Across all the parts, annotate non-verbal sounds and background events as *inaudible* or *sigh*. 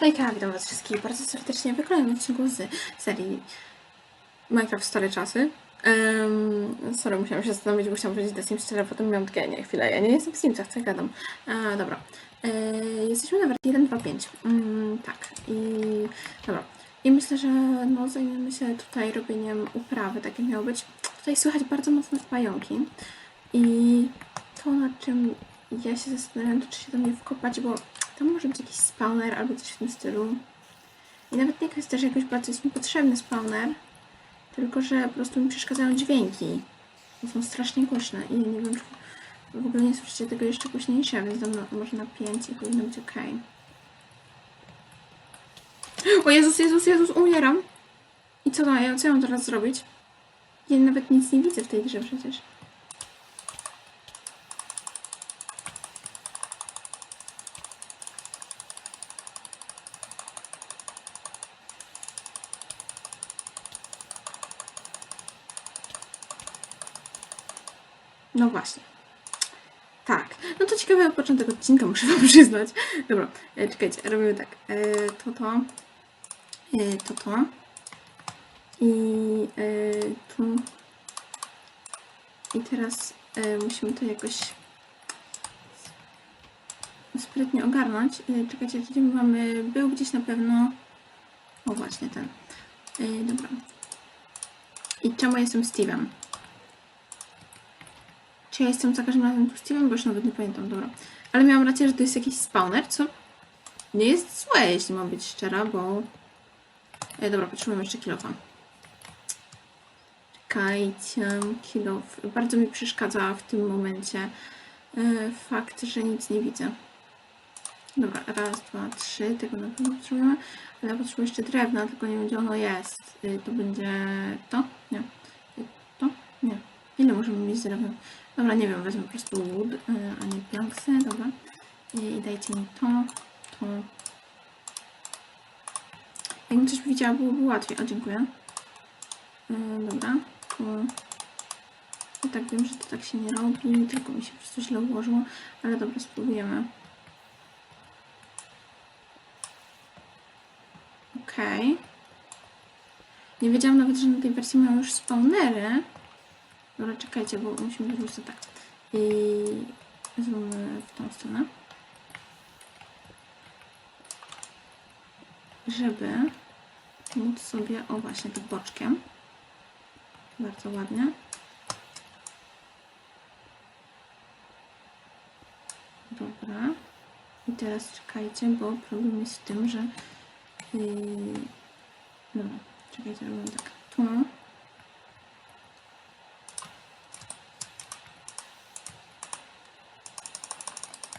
Hejka, witam was wszystkich bardzo serdecznie w kolejnym odcinku z serii Minecraft Stare Czasy. Um, sorry, musiałam się zastanowić, bo chciałam powiedzieć The Sims 4, a potem miałam takie, nie, chwilę, ja nie jestem w Simsach, co ja gadam. Dobra, e, jesteśmy na wersji 1.2.5, mm, tak, i dobra. I myślę, że no, zajmiemy się tutaj robieniem uprawy, takie miało być. Tutaj słychać bardzo mocne pająki i to, nad czym ja się zastanawiam, to czy się do mnie wkopać, bo tam może być jakiś spawner albo coś w tym stylu. I nawet nie jest też jakoś bardzo jest mi potrzebny spawner, tylko że po prostu mi przeszkadzają dźwięki. Bo są strasznie głośne i nie wiem, czy w ogóle nie słyszycie tego jeszcze głośniejsze, więc dam może na 5 i powinno być ok. O Jezus, Jezus, Jezus, umieram! I co, ja, co ja mam teraz zrobić? Ja nawet nic nie widzę w tej grze przecież. No właśnie. Tak. No to ciekawy początek odcinka, muszę wam *laughs* przyznać. Dobra, e, czekajcie, robimy tak. E, to to. E, to to. I e, tu. I teraz e, musimy to jakoś sprytnie ogarnąć. E, czekajcie, my mamy. Był gdzieś na pewno. O właśnie ten. E, dobra. I czemu jestem Steve'em? Czy ja jestem za każdym razem tu Steve'em? Bo już nawet nie pamiętam, dobra. Ale miałam rację, że to jest jakiś spawner, co nie jest złe, jeśli mam być szczera, bo... E, dobra, potrzebujemy jeszcze kilofa. Czekajcie, kilof. Bardzo mi przeszkadza w tym momencie e, fakt, że nic nie widzę. Dobra, raz, dwa, trzy, tego na pewno potrzebujemy, ale ja potrzebuję jeszcze drewna, tylko nie wiem gdzie ono jest. Y, To będzie to? Nie. Y, To? Nie. Ile możemy mieć drewna? Dobra, nie wiem, wezmę po prostu wood, y, a nie planksy, dobra. I, dajcie mi to, to. Jakbym coś widziała, byłoby łatwiej. O, dziękuję. Y, dobra. I tak wiem, że to tak się nie robi, tylko mi się po prostu źle ułożyło, ale dobra, spróbujemy. Okej. Nie wiedziałam nawet, że na tej wersji mają już spawnery. Dobra, czekajcie, bo musimy zrobić to tak. I zróbmy w tą stronę. Żeby móc sobie, o właśnie, tak boczkiem. Bardzo ładnie. Dobra. I teraz czekajcie, bo problem jest w tym, że Yy, czekajcie, robimy tak. Tu.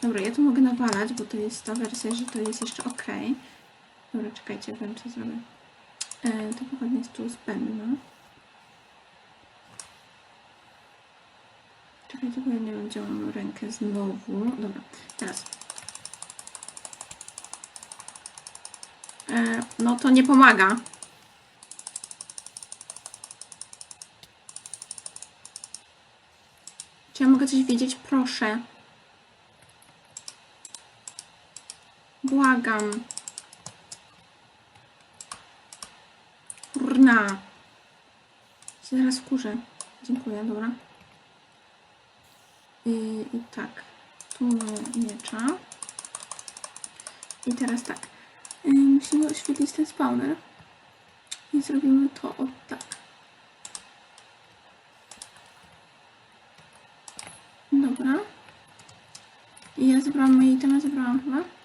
Dobra, ja tu mogę nawalać, bo to jest ta wersja, że to jest jeszcze ok. Dobra, czekajcie, wiem co zrobię. E, to pochodnie jest tu zbędne. Czekajcie, bo ja nie wiem, gdzie rękę znowu. Dobra, teraz E, no to nie pomaga. Czy ja mogę coś wiedzieć? Proszę. Błagam. Kurna. Zaraz kurzę. Dziękuję, dobra. I, I tak. Tu miecza. I teraz tak. Yy, musimy oświetlić ten spawner. I zrobimy to o tak. Dobra. I ja zebrałam moje itemy, zebrałam chyba.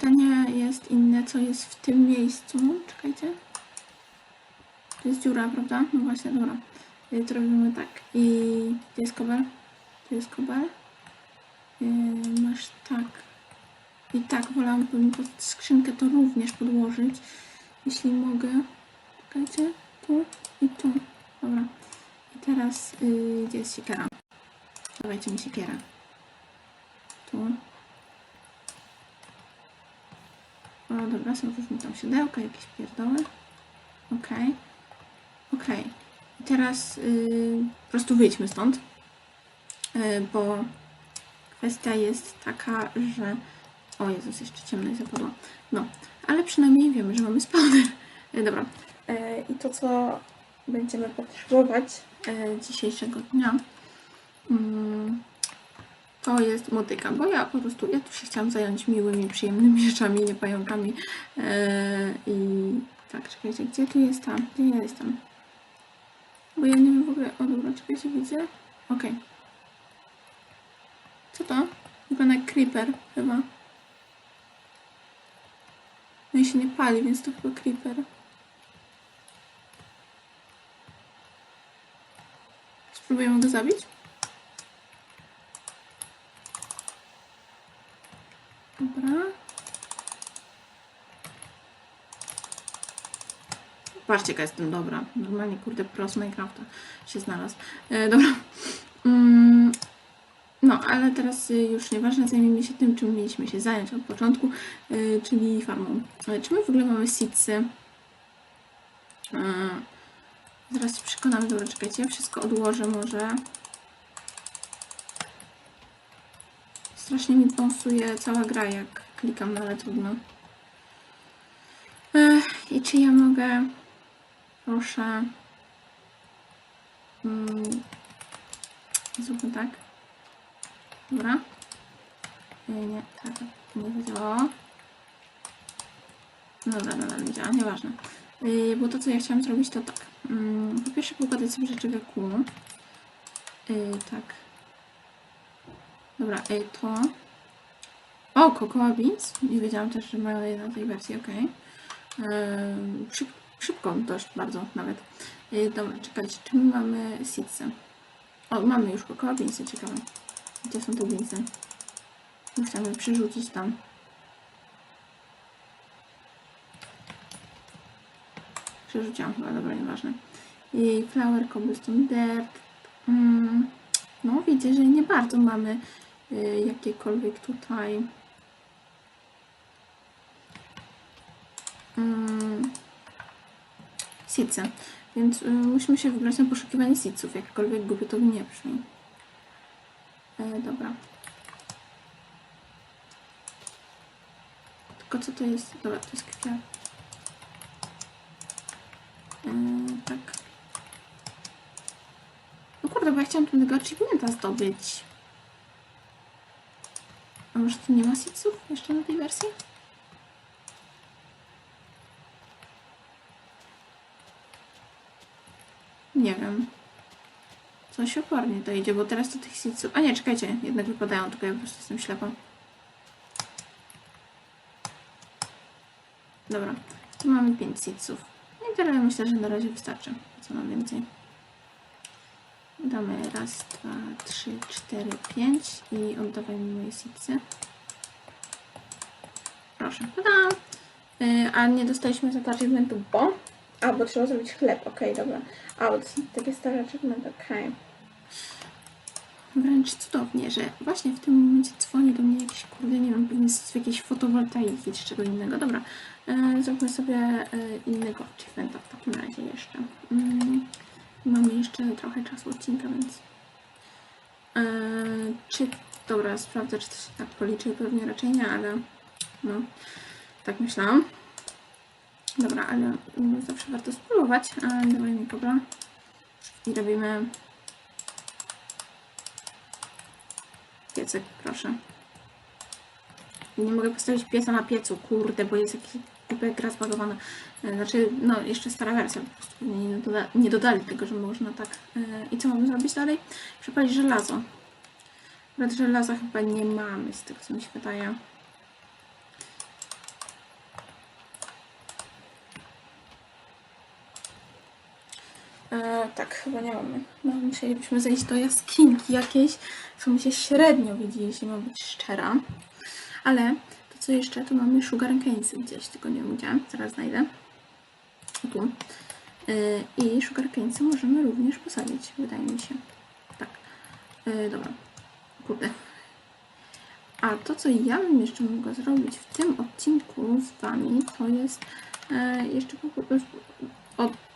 Pytanie jest inne, co jest w tym miejscu. Czekajcie. To jest dziura, prawda? No właśnie, dobra. I to robimy tak. I gdzie jest kobel? Tu jest kobel. Yy, masz tak. I tak wolałabym pod skrzynkę to również podłożyć, jeśli mogę. Czekajcie, tu i tu. Dobra. I teraz, yy, gdzie jest siekiera? Dawajcie mi siekierę. Tu. O, dobra, są różne tam siodełka, jakieś pierdoły. Okej. Okay. Okej. Okay. Teraz yy, po prostu wyjdźmy stąd, yy, bo kwestia jest taka, że O Jezus, jeszcze ciemno i zapadło. No, ale przynajmniej wiemy, że mamy spawner. E, *laughs* dobra. E, I to, co będziemy potrzebować e, dzisiejszego dnia, mm, to jest motyka, bo ja po prostu, ja tu się chciałam zająć miłymi, przyjemnymi rzeczami, nie pająkami. E, I tak, czekajcie, gdzie tu jest ta? Gdzie ja jestem? Bo ja nie wiem w ogóle, o dobra, czekajcie, widzę? Okej. Co to? Wygląda jak creeper chyba. No i się nie pali, więc to chyba creeper. Spróbujemy go zabić? Dobra. Patrzcie, jaka jestem dobra. Normalnie, kurde, pro Minecrafta się znalazł. E, dobra. Mm, no, ale teraz y, już nieważne, zajmiemy się tym, czym mieliśmy się zająć od początku, y, czyli farmą. Ale czy my w ogóle mamy seedsy? Y, Zaraz się przekonamy, dobra, czekajcie, ja wszystko odłożę może. Strasznie mi pąsuje cała gra, jak klikam, no ale trudno. Ech, I czy ja mogę... Proszę... Mm, zróbmy tak. Dobra. Nie, nie, tak, tak, nie zadziałało. Dobra, nadal nie działa, nieważne. Yy, bo to, co ja chciałam zrobić, to tak. Yy, po pierwsze, pokładać sobie rzeczy w eku. Yy, tak. Dobra, yy, to... O, Cocoa Beans. Nie wiedziałam też, że mają je na tej wersji, ok. Szyb, szybko, dość bardzo nawet. Yy, dobra, czekajcie, czy my mamy seedsy? O, mamy już Cocoa ciekawe. Gdzie są te beansy? Musiałam je przerzucić tam. Przerzuciłam chyba, dobra, nieważne. I flower, cobblestone, dirt. Mm, no, widzę, że nie bardzo mamy jakiekolwiek tutaj mm, seedsy. Więc y, musimy się wybrać na poszukiwanie seedsów, jakkolwiek głupio to nie brzmi. E, dobra. Tylko co to jest? Dobra, to jest kwiat. E, tak. No kurde, bo ja chciałam tego achievementa zdobyć. Może tu nie ma seedsów jeszcze na tej wersji? Nie wiem. Coś opornie to idzie, bo teraz to tych seedsów... A nie, czekajcie, jednak wypadają, tylko ja po prostu jestem ślepa. Dobra, tu mamy 5 seedsów. I tyle myślę, że na razie wystarczy. Co mam więcej? Damy raz, dwa, trzy, cztery, pięć i oddawaj mi moje seedsy. Proszę. Tada! Yy, a nie dostaliśmy za to achievementu, bo... A, bo trzeba zrobić chleb, okej, dobra. A, bo to są takie stare achievementy, okej. Wręcz cudownie, że właśnie w tym momencie dzwoni do mnie jakiś, kurde, nie wiem, pewnie z jakiejś fotowoltaiki czy czego innego. Dobra, e, zróbmy sobie e, innego achievementa w takim razie jeszcze. Mm, mamy jeszcze trochę czasu odcinka, więc... E, czy... Dobra, sprawdzę, czy to się tak policzy. Pewnie raczej nie, ale... No, tak myślałam. Dobra, ale mm, zawsze warto spróbować. E, dawaj mi kobra. I robimy piecyk, proszę. Nie mogę postawić pieca na piecu, kurde, bo jest jakiś głupia gra zbagowana. E, Znaczy, no, jeszcze stara wersja, po prostu nie, doda nie dodali tego, że można tak. E, I co mamy zrobić dalej? Przepalić żelazo. Akurat żelaza chyba nie mamy, z tego co mi się wydaje. E, tak, chyba nie mamy. No, musielibyśmy zejść do jaskinki jakiejś, co mi się średnio widzi, jeśli mam być szczera. Ale co jeszcze, tu mamy sugar canesy gdzieś, tylko nie wiem gdzie, zaraz znajdę. Tu. E, I sugar canesy możemy również posadzić, wydaje mi się. Tak. E, dobra. Kurde. A to, co ja bym jeszcze mogła zrobić w tym odcinku z Wami, to jest e, jeszcze po prostu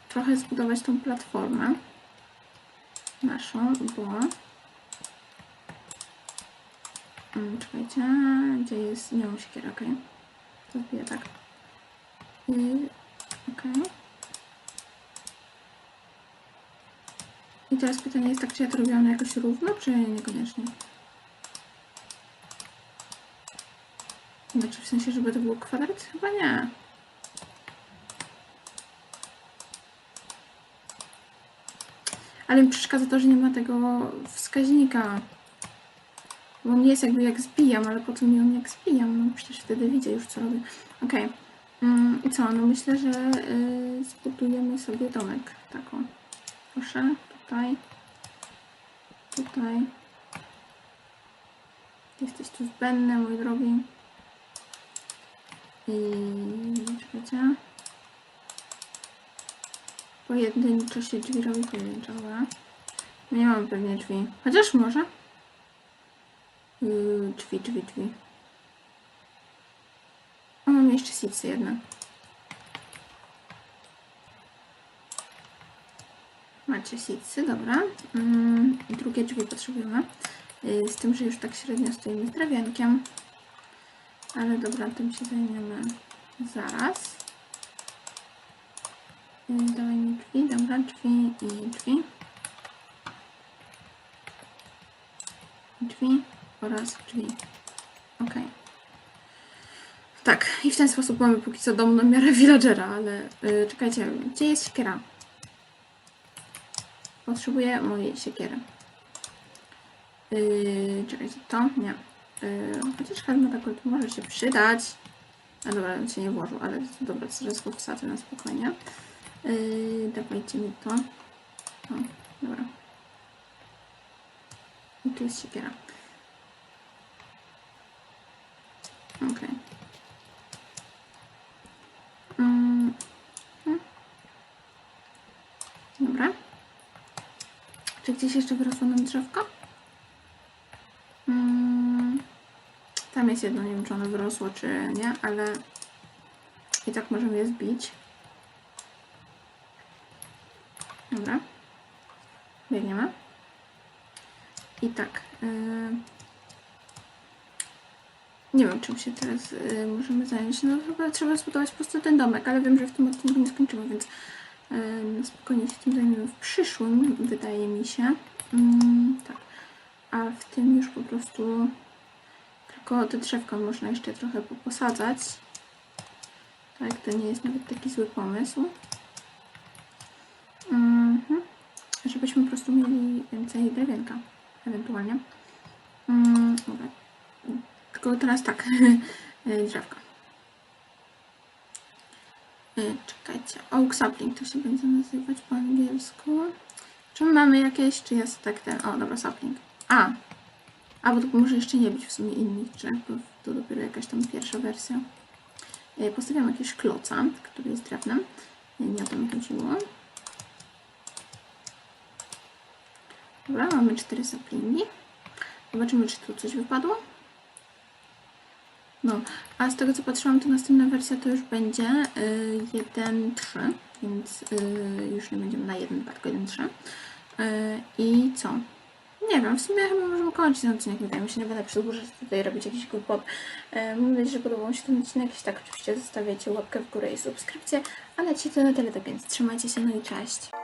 trochę zbudować tą platformę naszą, bo czekajcie, gdzie jest... Nie mam siekiera, okej. To zbiję tak. Okej. I teraz pytanie jest tak, czy ja to robiłam jakoś równo, czy niekoniecznie? Znaczy w sensie, żeby to był kwadrat? Chyba nie. Ale mi przeszkadza to, że nie ma tego wskaźnika. Bo on jest jakby jak zbijam, ale po co mi on jak zbijam? No przecież wtedy widzę już co robię. Okej. Mm, I co? No myślę, że y, zbudujemy sobie domek. Taką. Proszę, tutaj. Tutaj. Jesteś tu zbędny, mój drogi. I czekajcie. Pojedynczo się drzwi robi pojedynczo, dobra. Nie mam pewnie drzwi. Chociaż może. Yy, drzwi, drzwi, drzwi. O, mam jeszcze sipsy jedne. Macie sipsy, dobra. Mm, drugie drzwi potrzebujemy. Yy, z tym, że już tak średnio stoimy z drewienkiem. Ale dobra, tym się zajmiemy zaraz. Yy, Dawaj mi drzwi, dobra, drzwi i drzwi. Drzwi oraz drzwi. Ok. Tak, i w ten sposób mamy póki co dom na miarę villagera, ale yy, czekajcie, gdzie jest siekiera? Potrzebuję mojej siekiery. Yy, czekajcie, to? Nie. Yy, chociaż helmet akurat może się przydać. A dobra, on się nie włożył, ale dobra, zaraz go wsadzę na spokojnie. Yy, dawajcie mi to. O, dobra. I tu jest siekiera. Okej. Mm, mm. Dobra. Czy gdzieś jeszcze wyrosło nam drzewko? Mm, tam jest jedno, nie wiem czy ono wyrosło czy nie, ale i tak możemy je zbić. Dobra. Biegniemy. I tak. Yy... Nie wiem, czym się teraz yy, możemy zająć. No chyba trzeba zbudować po prostu ten domek, ale wiem, że w tym odcinku nie skończymy, więc no, spokojnie się tym zajmiemy w przyszłym, wydaje mi się. Mm, tak. A w tym już po prostu tylko te drzewka można jeszcze trochę poposadzać. Tak, to nie jest nawet taki zły pomysł. Mhm. Żebyśmy po prostu mieli więcej drewienka, ewentualnie. Teraz tak, *laughs* drzewka. Y, Czekajcie, oak sapling to się będzie nazywać po angielsku. Czy my mamy jakieś, czy jest tak ten, o dobra, sapling. A, a bo to może jeszcze nie być w sumie innych drzew, bo to dopiero jakaś tam pierwsza wersja. Y, Postawiam jakieś kloca, który jest drewnem. Nie o to mi chodziło. Dobra, mamy cztery saplingi. Zobaczymy, czy tu coś wypadło. No, a z tego co patrzyłam, to następna wersja to już będzie y, 1.3, więc y, już nie będziemy na 1.2, tylko 1.3. Y, I co? Nie wiem, w sumie chyba możemy kończyć ten odcinek, wydaje mi się, nie będę przedłużać tutaj robić jakiś good pop. Y, mam nadzieję, że podobał się ten odcinek, jeśli tak oczywiście zostawiacie łapkę w górę i subskrypcję, a na dzisiaj to na tyle, tak więc trzymajcie się, no i cześć!